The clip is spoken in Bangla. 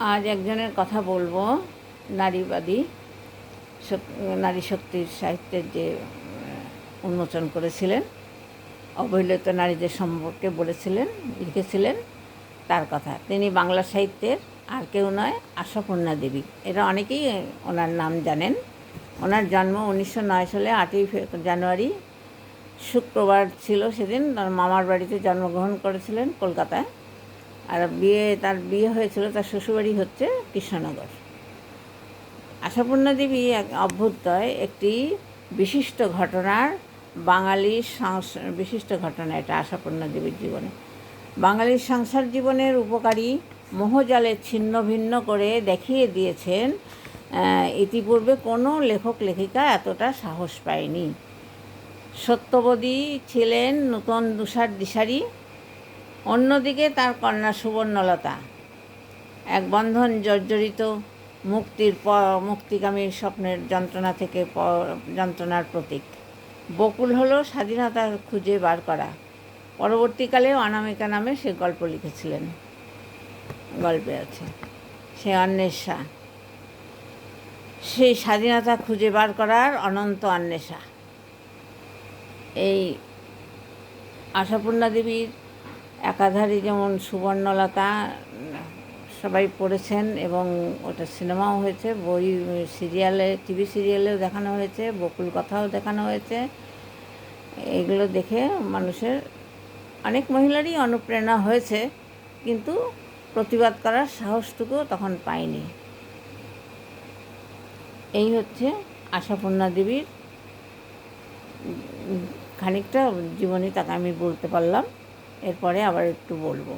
আজ একজনের কথা বলব, নারীবাদী নারী শক্তির সাহিত্যের যে উন্মোচন করেছিলেন, অবহেলিত নারীদের সম্পর্কে বলেছিলেন, লিখেছিলেন, তার কথা। তিনি বাংলা সাহিত্যের আর কেউ নয়, আশাপূর্ণা দেবী। এরা অনেকেই ওনার নাম জানেন। ওনার জন্ম উনিশশো নয় সালে আটই জানুয়ারি, শুক্রবার ছিল সেদিন। তার মামার বাড়িতে জন্মগ্রহণ করেছিলেন কলকাতায়। আর বিয়ে, তার বিয়ে হয়েছিল, তার শ্বশুরবাড়ি হচ্ছে কৃষ্ণনগর। আশাপূর্ণা দেবী এক অভ্যুদয় একটি বিশিষ্ট ঘটনার বাঙালির বিশিষ্ট ঘটনা এটা আশাপূর্ণা দেবীর জীবনে। বাঙালির সংসার জীবনের উপকারী মোহজালে ছিন্ন ভিন্ন করে দেখিয়ে দিয়েছেন ইতিপূর্বে কোনো লেখক লেখিকা এতটা সাহস পায়নি। সত্যবতী ছিলেন নূতন দুষার দিশারি অন্যদিকে তার কন্যা সুবর্ণলতা। এক বন্ধন জর্জরিত, মুক্তির প মুক্তিগামীর স্বপ্নের যন্ত্রণা থেকে প- যন্ত্রণার প্রতীক। বকুল হল স্বাধীনতা খুঁজে বার করা। পরবর্তীকালে অনামিকা নামে সে গল্প লিখেছিলেন। গল্পে আছে, সে অন্বেষা। সেই স্বাধীনতা খুঁজে বার করার অনন্ত অন্বেষা। এই আশাপূর্ণা দেবীর একাধারে যেমন সুবর্ণলতা, সবাই পড়েছেন এবং ওটা সিনেমাও হয়েছে, বই, সিরিয়ালে, টিভি সিরিয়ালেও দেখানো হয়েছে, বকুল কথাও দেখানো হয়েছে। এগুলো দেখে মানুষের, অনেক মহিলারই অনুপ্রেরণা হয়েছে, কিন্তু প্রতিবাদ করার সাহসটুকু তখন পায়নি এই হচ্ছে আশাপূর্ণা দেবীর খানিকটা জীবনী তাকে আমি বলতে পারলাম। এরপরে আবার একটু বলব